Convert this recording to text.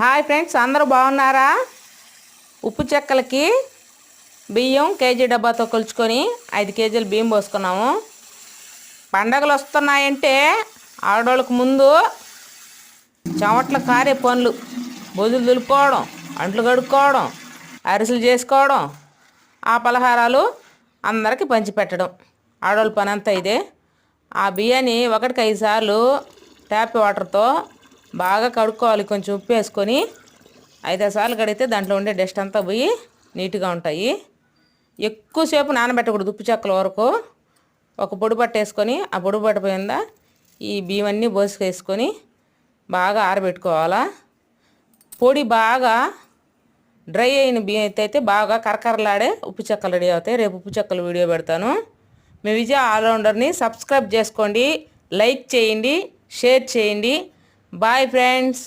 Hi friends అందరూ బాగున్నారా? ఉప్పు చెక్కలకి బియ్యం కేజీ డబ్బాతో కొలుచుకొని ఐదు కేజీలు బియ్యం పోసుకున్నాము. పండగలు వస్తున్నాయంటే ఆడవాళ్ళకి ముందు చెమట్ల కారే పనులు బొదులు దులుపుకోవడం అంట్లు కడుక్కోవడం అరిసెలు చేసుకోవడం ఆ పలహారాలు అందరికీ పంచిపెట్టడం. ఆడవాళ్ళ పని అంతా ఇదే. ఆ బియ్యాన్ని ఒకటికి ఐదు సార్లు ట్యాప్ వాటర్తో బాగా కడుక్కోవాలి. కొంచెం ఉప్పు వేసుకొని ఐదారు సార్లు కడిగితే దాంట్లో ఉండే డస్ట్ అంతా పోయి నీట్గా ఉంటాయి. ఎక్కువసేపు నానబెట్టకూడదు ఉప్పు చెక్కల వరకు. ఒక పొడి బట్ట వేసుకొని ఆ పొడి బట్ట పోయిందా ఈ బియ్యం అన్నీ బాగా ఆరబెట్టుకోవాలా. పొడి బాగా డ్రై అయిన బియ్యం అయితే అయితే బాగా కరకరలాడే ఉప్పు చెక్కలు రెడీ అవుతాయి. రేపు ఉప్పు చెక్కలు వీడియో పెడతాను. మీ విజయ ఆల్రౌండర్ని సబ్స్క్రైబ్ చేసుకోండి. లైక్ చేయండి. షేర్ చేయండి. Bye friends